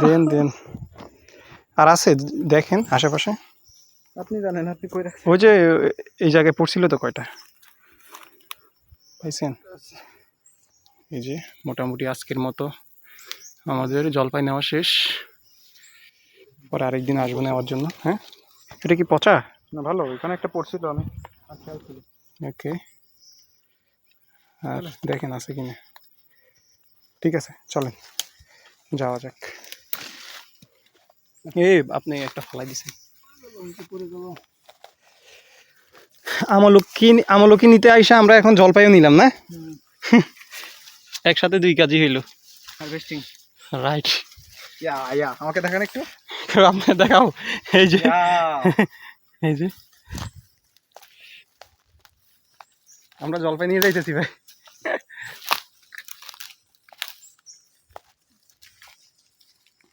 দেন দেন। আর আছে দেখেন আশেপাশে। আপনি জানেন আপনি কই রাখছেন? ওই যে এই জায়গায় পড়ছিল তো কয়টা? পাইছেন? এই যে মোটামুটি আজকের মতো আমাদের জলপাই নেওয়া শেষ। পরে আরেকদিন আসব নেওয়ার জন্য হ্যাঁ? এটা কি পচা? না ভালো ওইখানে একটা পড়ছিল আমি। ওকে। আর দেখেন আছে কিনা। ঠিক আছে চলেন যাওয়া যাক। এ আপনি একটা ফলাই দিছেন। আমলকি আমলকি নিতে আইসা আমরা এখন জলপাইও নিলাম না? একসাথে দুই কাজই হইল। হারভেস্টিং রাইট ইয়া ইয়া আমাকে দেখান একটু। আপনি দেখাও। এই যে। এই যে। আমরা জলপাই নিয়ে যাইতেছি ভাই।